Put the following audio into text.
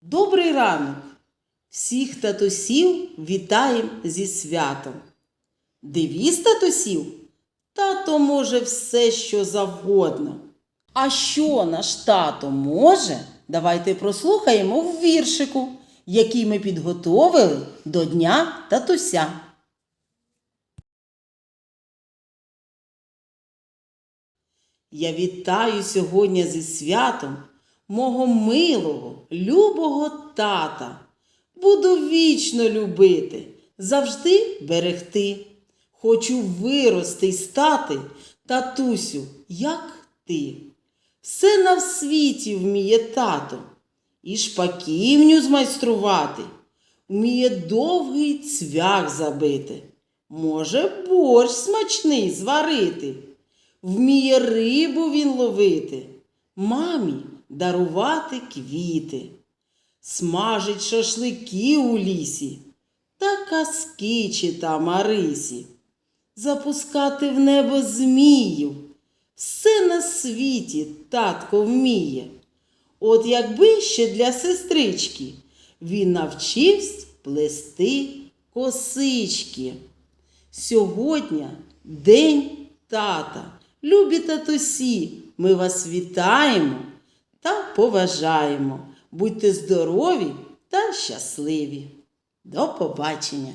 Добрий ранок! Всіх татусів вітаєм зі святом. Девіз татусів? Тато може все, що завгодно. А що наш тато може? Давайте прослухаємо в віршику, який ми підготовили до Дня татуся. Я вітаю сьогодні зі святом мого милого, любого тата. Буду вічно любити, завжди берегти. Хочу вирости й стати, татусю, як ти. Все на світі вміє тато, і шпаківню змайструвати, вміє довгий цвях забити, може борщ смачний зварити, вміє рибу він ловити, мамі дарувати квіти, смажить шашлики у лісі та казки чита Марисі, запускати в небо зміїв. Все на світі татко вміє. От якби ще для сестрички він навчився плести косички. Сьогодні день тата. Любі татусі, ми вас вітаємо та поважаємо. Будьте здорові та щасливі. До побачення!